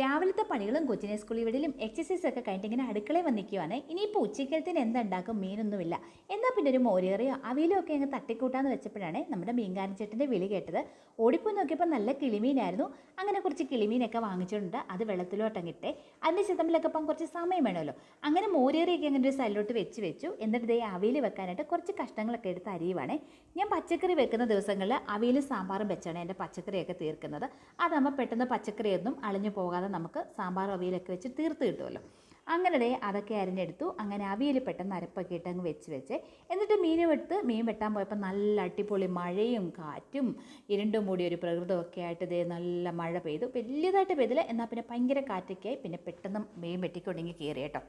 രാവിലത്തെ പണികളും കൊച്ചിനെ സ്കൂളിൽ വിടലും എക്സസൈസ് ഒക്കെ കഴിഞ്ഞിട്ട് ഇങ്ങനെ അടുക്കളയിൽ വന്നിരിക്കുവാണ് ഇനിയിപ്പോൾ ഉച്ചക്കലത്തിന് എന്തുണ്ടാക്കും മീനൊന്നുമില്ല. എന്നാൽ പിന്നെ ഒരു മോരേറിയോ അവിയലും ഒക്കെ അങ്ങ് തട്ടിക്കൂട്ടാന്ന് വെച്ചപ്പോഴാണ് നമ്മുടെ മീൻകാരൻ ചേട്ടന്റെ വിളി കേട്ടത്. ഓടിപ്പോയി നോക്കിയപ്പോൾ നല്ല കിളിമീനായിരുന്നു. അങ്ങനെ കുറച്ച് കിളിമീനൊക്കെ വാങ്ങിച്ചിട്ടുണ്ട്. അത് വെള്ളത്തിലോട്ടങ്ങിട്ടെ അതിന്റെ ചിതമ്പിലൊക്കെ ഇപ്പം കുറച്ച് സമയം വേണമല്ലോ. അങ്ങനെ മോരേറിയൊക്കെ അങ്ങനെ ഒരു സൈഡിലോട്ട് വെച്ച് വെച്ചു. എന്നിട്ട് ഇതേ അവയിൽ വെക്കാനായിട്ട് കുറച്ച് കഷ്ണങ്ങളൊക്കെ എടുത്ത് അരിയുവാണേ. ഞാൻ പച്ചക്കറി വെക്കുന്ന ദിവസങ്ങളിൽ അവിയലും സാമ്പാറും വെച്ചാണ് എന്റെ പച്ചക്കറിയൊക്കെ തീർക്കുന്നത്. അതാകുമ്പോൾ പെട്ടെന്ന് പച്ചക്കറിയൊന്നും അളിഞ്ഞു പോകാതെ നമുക്ക് സാമ്പാർ അവിയലൊക്കെ വെച്ച് തീർത്ത് കിട്ടുമല്ലോ. അങ്ങനെ അതൊക്കെ അരിഞ്ഞെടുത്തു. അങ്ങനെ അവിയൽ പെട്ടെന്ന് അരപ്പൊക്കെ ഇട്ട് അങ്ങ് വെച്ച് വെച്ച് എന്നിട്ട് മീനും എടുത്ത് മീൻ വെട്ടാൻ പോയപ്പോൾ നല്ല അടിപൊളി മഴയും കാറ്റും ഇരുണ്ടും മൂടി ഒരു പ്രകൃതമൊക്കെ ആയിട്ട് ഇതേ നല്ല മഴ പെയ്തു. വലിയതായിട്ട് പെയ്തില്ല. എന്നാൽ പിന്നെ ഭയങ്കര കാറ്റൊക്കെ ആയി. പിന്നെ പെട്ടെന്ന് മീൻ വെട്ടിക്കൊണ്ടെങ്കിൽ കയറി കേട്ടോ.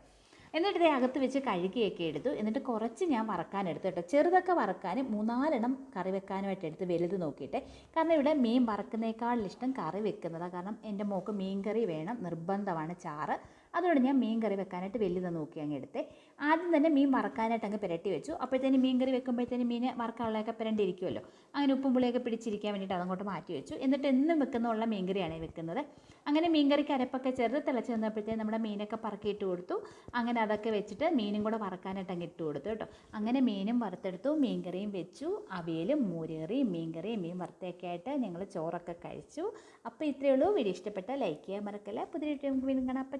എന്നിട്ട് ഇതേ അകത്ത് വെച്ച് കഴുകിയൊക്കെ എടുത്തു. എന്നിട്ട് കുറച്ച് ഞാൻ വറക്കാനെടുത്തു കേട്ടോ. ചെറുതൊക്കെ വറക്കാൻ മൂന്നാലെണ്ണം കറി വെക്കാനുമായിട്ട് എടുത്ത് വലുത് നോക്കിയിട്ട്. കാരണം ഇവിടെ മീൻ വറക്കുന്നേക്കാളിഷ്ടം കറി വെക്കുന്നതാണ് കാരണം എന്റെ മോക്ക് മീൻ കറി വേണം നിർബന്ധമാണ് ചാറ്. അതുകൊണ്ട് ഞാൻ മീൻ കറി വെക്കാനായിട്ട് വലുത് നോക്കി അങ്ങ് എടുത്ത്. ആദ്യം തന്നെ മീൻ വറക്കാനായിട്ട് അങ്ങ് പുരട്ടി വെച്ചു. അപ്പോഴത്തേന് മീൻ കറി വെക്കുമ്പോഴത്തേന് മീൻ വറക്കാനുള്ളതൊക്കെ പുരണ്ടിരിക്കുമല്ലോ അങ്ങനെ ഉപ്പും പുളിയൊക്കെ പിടിച്ചിരിക്കാൻ വേണ്ടിയിട്ട് അതങ്ങോട്ട് മാറ്റി വെച്ചു. എന്നിട്ട് എന്നും വെക്കുന്ന മീൻ കറിയാണ് വെക്കുന്നത്. അങ്ങനെ മീൻ കറിക്ക് അരപ്പൊക്കെ ചേർത്ത് തിളച്ച് വന്നപ്പോഴത്തേനും നമ്മുടെ മീനൊക്കെ പറക്കിയിട്ട് കൊടുത്തു. അങ്ങനെ അതൊക്കെ വെച്ചിട്ട് മീനും കൂടെ വറക്കാനായിട്ട് അങ്ങ് ഇട്ട് കൊടുത്തു കേട്ടോ. അങ്ങനെ മീനും വറുത്തെടുത്തു മീൻ കറിയും വെച്ചു. അവയിലും മോരുകറിയും മീൻ കറിയും മീൻ വറുത്തൊക്കെ ആയിട്ട് ഞങ്ങൾ ചോറൊക്കെ കഴിച്ചു. അപ്പോൾ ഇത്രയേ ഉള്ളൂ. വീഡിയോ ഇഷ്ടപ്പെട്ട ലൈക്ക് ചെയ്യാൻ മറക്കല്ല. പുതിയ വീണ്ടും കാണാം. അപ്പം